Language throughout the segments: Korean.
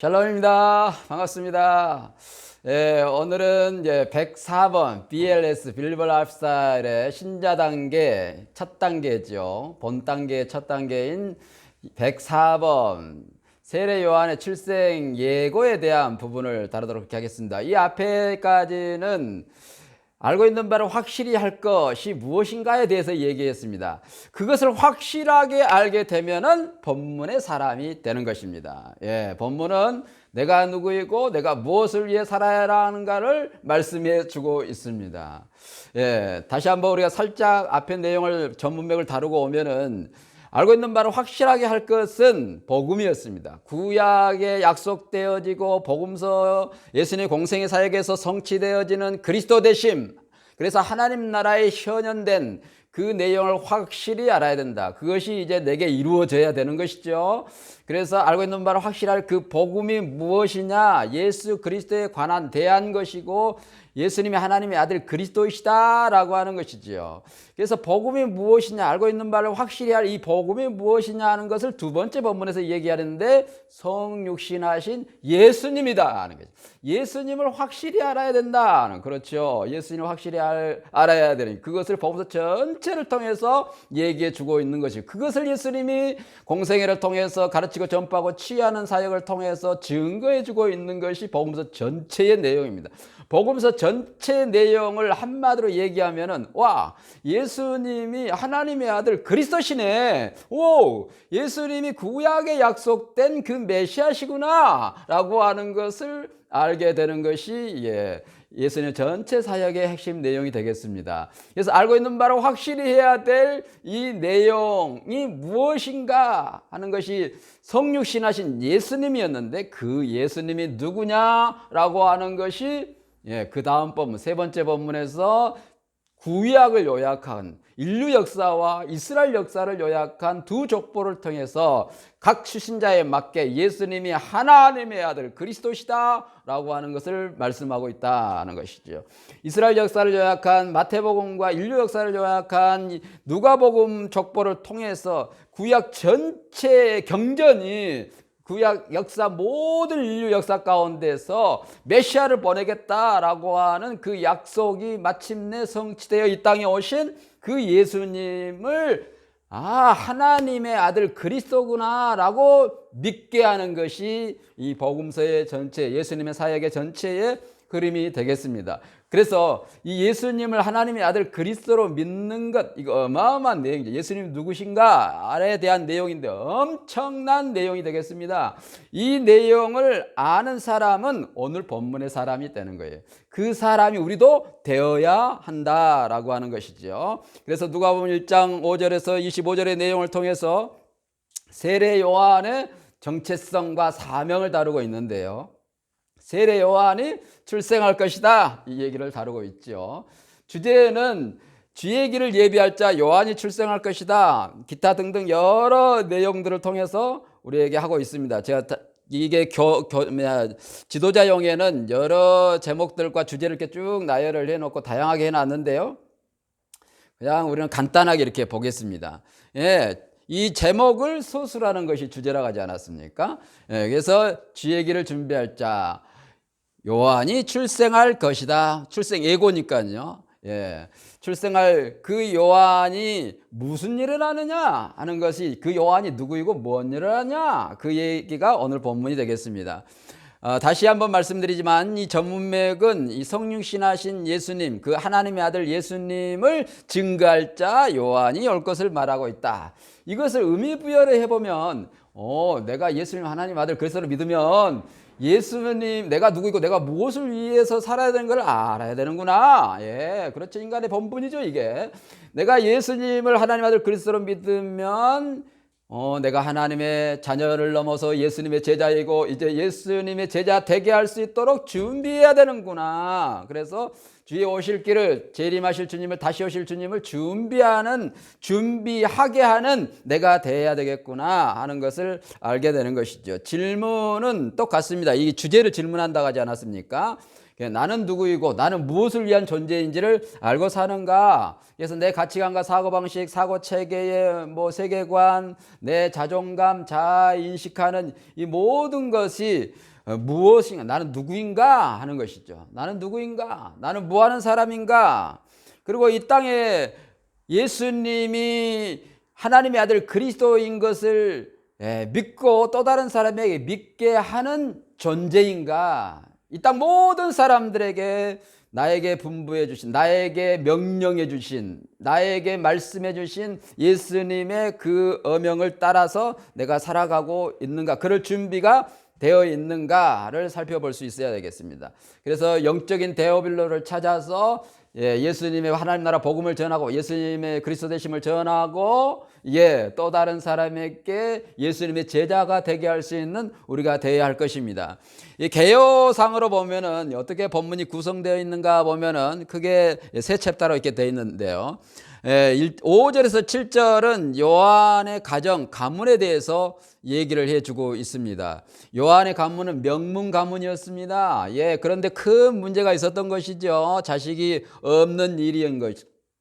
샬롬입니다. 반갑습니다. 예, 오늘은 이제 104번 BLS 빌리버 라이프스타일의 신자 단계 첫 단계죠. 본 단계 첫 단계인 104번 세례 요한의 출생 예고에 대한 부분을 다루도록 하겠습니다. 이 앞에까지는 알고 있는 바를 확실히 할 것이 무엇인가에 대해서 얘기했습니다. 그것을 확실하게 알게 되면은 본문의 사람이 되는 것입니다. 예, 본문은 내가 누구이고 내가 무엇을 위해 살아야 하는가를 말씀해 주고 있습니다. 예, 다시 한번 우리가 살짝 앞에 내용을 전문맥을 다루고 오면은 알고 있는 바를 확실하게 할 것은 복음이었습니다. 구약에 약속되어지고 복음서 예수님의 공생의 사역에서 성취되어지는 그리스도 되심. 그래서 하나님 나라에 현현된 그 내용을 확실히 알아야 된다. 그것이 이제 내게 이루어져야 되는 것이죠. 그래서 알고 있는 바를 확실할 그 복음이 무엇이냐? 예수 그리스도에 관한 대한 것이고 예수님이 하나님의 아들 그리스도이시다라고 하는 것이지요. 그래서 복음이 무엇이냐 알고 있는 바를 확실히 할 이 복음이 무엇이냐 하는 것을 두 번째 본문에서 얘기하는데 성육신하신 예수님이다 하는 거죠. 예수님을 확실히 알아야 된다. 그렇죠. 예수님을 확실히 알, 알아야 되는 그것을 복음서 전체를 통해서 얘기해 주고 있는 것이 그것을 예수님이 공생애를 통해서 가르치고 전파하고 취하는 사역을 통해서 증거해 주고 있는 것이 복음서 전체의 내용입니다. 복음서 전체 내용을 한마디로 얘기하면은 와 예수님이 하나님의 아들 그리스도시네. 오 예수님이 구약에 약속된 그 메시아시구나라고 하는 것을 알게 되는 것이 예. 예수님 전체 사역의 핵심 내용이 되겠습니다. 그래서 알고 있는 바로 확실히 해야 될 이 내용이 무엇인가 하는 것이 성육신하신 예수님이었는데 그 예수님이 누구냐라고 하는 것이 예, 그 다음 본문 세 번째 본문에서 구약을 요약한 인류 역사와 이스라엘 역사를 요약한 두 족보를 통해서 각 출신자에 맞게 예수님이 하나님의 아들 그리스도시다라고 하는 것을 말씀하고 있다는 것이죠. 이스라엘 역사를 요약한 마태복음과 인류 역사를 요약한 누가복음 족보를 통해서 구약 전체의 경전이 구약 역사 모든 인류 역사 가운데서 메시아를 보내겠다라고 하는 그 약속이 마침내 성취되어 이 땅에 오신 그 예수님을 아 하나님의 아들 그리스도구나라고 믿게 하는 것이 이 복음서의 전체 예수님의 사역의 전체의 그림이 되겠습니다. 그래서 이 예수님을 하나님의 아들 그리스도로 믿는 것 이거 어마어마한 내용이죠. 예수님 누구신가에 대한 내용인데 엄청난 내용이 되겠습니다. 이 내용을 아는 사람은 오늘 본문의 사람이 되는 거예요. 그 사람이 우리도 되어야 한다라고 하는 것이죠. 그래서 누가 보면 1장 5절에서 25절의 내용을 통해서 세례 요한의 정체성과 사명을 다루고 있는데요. 세례 요한이 출생할 것이다. 이 얘기를 다루고 있죠. 주제는 주의 길을 예비할 자 요한이 출생할 것이다. 기타 등등 여러 내용들을 통해서 우리에게 하고 있습니다. 제가 이게 교, 교, 뭐야, 지도자 용에는 여러 제목들과 주제를 이렇게 쭉 나열을 해놓고 다양하게 해놨는데요. 그냥 우리는 간단하게 이렇게 보겠습니다. 예, 이 제목을 소수라는 것이 주제라고 하지 않았습니까? 예, 그래서 주의 길을 준비할 자, 요한이 출생할 것이다. 출생 예고니까요. 예. 출생할 그 요한이 무슨 일을 하느냐 하는 것이 그 요한이 누구이고 뭔 일을 하냐 그 얘기가 오늘 본문이 되겠습니다. 어, 다시 한번 말씀드리지만 이 전문맥은 이 성육신하신 예수님 그 하나님의 아들 예수님을 증거할 자 요한이 올 것을 말하고 있다. 이것을 의미 부여를 해보면 어, 내가 예수님 하나님 아들 그리스도를 믿으면 예수님 내가 누구이고 내가 무엇을 위해서 살아야 되는 걸 알아야 되는구나. 예, 그렇죠. 인간의 본분이죠, 이게. 내가 예수님을 하나님 아들 그리스도로 믿으면 어, 내가 하나님의 자녀를 넘어서 예수님의 제자이고 이제 예수님의 제자 되게 할 수 있도록 준비해야 되는구나. 그래서 주의 오실 길을 재림하실 주님을 다시 오실 주님을 준비하는 준비하게 하는 내가 돼야 되겠구나 하는 것을 알게 되는 것이죠. 질문은 똑같습니다. 이 주제를 질문한다고 하지 않았습니까? 나는 누구이고 나는 무엇을 위한 존재인지를 알고 사는가. 그래서 내 가치관과 사고방식, 사고 체계의 뭐 세계관, 내 자존감, 자아 인식하는 이 모든 것이 어, 무엇인가, 나는 누구인가 하는 것이죠. 나는 누구인가, 나는 뭐 하는 사람인가. 그리고 이 땅에 예수님이 하나님의 아들 그리스도인 것을 예, 믿고 또 다른 사람에게 믿게 하는 존재인가. 이 땅 모든 사람들에게 나에게 분부해 주신, 나에게 명령해 주신, 나에게 말씀해 주신 예수님의 그 어명을 따라서 내가 살아가고 있는가. 그럴 준비가 되어 있는가를 살펴볼 수 있어야 되겠습니다. 그래서 영적인 데오빌로를 찾아서 예, 예수님의 하나님 나라 복음을 전하고 예수님의 그리스도 되심을 전하고 예, 또 다른 사람에게 예수님의 제자가 되게 할 수 있는 우리가 되어야 할 것입니다. 이 개요상으로 보면은 어떻게 본문이 구성되어 있는가 보면은 크게 세 챕터로 이렇게 되어 있는데요. 예, 5절에서 7절은 요한의 가정, 가문에 대해서 얘기를 해주고 있습니다. 요한의 가문은 명문 가문이었습니다. 예, 그런데 큰 문제가 있었던 것이죠. 자식이 없는 일인 것.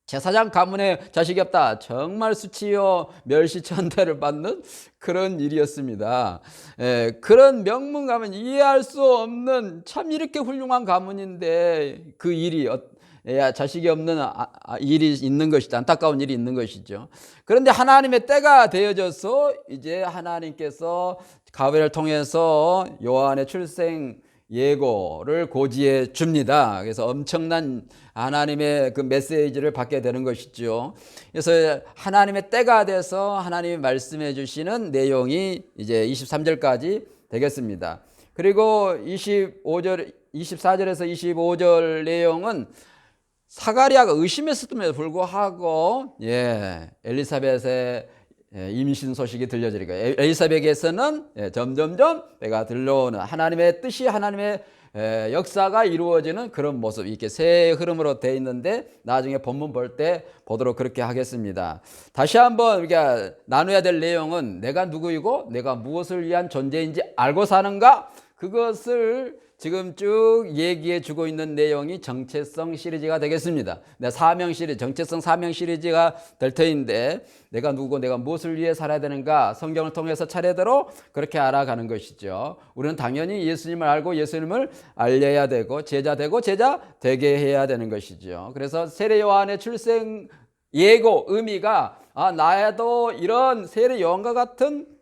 제사장 가문에 자식이 없다. 정말 수치요 멸시천대를 받는 그런 일이었습니다. 예, 그런 명문 가문 이해할 수 없는 참 이렇게 훌륭한 가문인데 그 일이 어- 야, 자식이 없는 아- 아- 일이 있는 것이다. 안타까운 일이 있는 것이죠. 그런데 하나님의 때가 되어져서 이제 하나님께서 가벨을 통해서 요한의 출생 예고를 고지해 줍니다. 그래서 엄청난 하나님의 그 메시지를 받게 되는 것이죠. 그래서 하나님의 때가 돼서 하나님이 말씀해 주시는 내용이 이제 23절까지 되겠습니다. 그리고 25절, 24절에서 25절 내용은 사가리아가 의심했음에도 불구하고 예, 엘리사벳의 예, 임신 소식이 들려지니까 엘- 엘리사벳에서는 예, 점점점 배가 들려오는 하나님의 뜻이 하나님의 예, 역사가 이루어지는 그런 모습 이렇게 새 흐름으로 돼 있는데 나중에 본문 볼 때 보도록 그렇게 하겠습니다. 다시 한번 우리가 나눠야 될 내용은 내가 누구이고 내가 무엇을 위한 존재인지 알고 사는가 그것을 지금 쭉 얘기해 주고 있는 내용이 정체성 시리즈가 되겠습니다. 내 사명 시리즈, 정체성 사명 시리즈가 될 터인데 내가 누구고 내가 무엇을 위해 살아야 되는가 성경을 통해서 차례대로 그렇게 알아가는 것이죠. 우리는 당연히 예수님을 알고 예수님을 알려야 되고 제자 되고 제자 되게 해야 되는 것이죠. 그래서 세례 요한의 출생 예고 의미가 아 나도 이런 세례 요한과 같은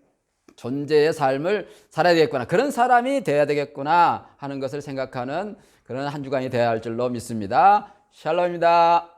존재의 삶을 살아야 되겠구나. 그런 사람이 돼야 되겠구나 하는 것을 생각하는 그런 한 주간이 되어야 할 줄로 믿습니다. 샬롬입니다.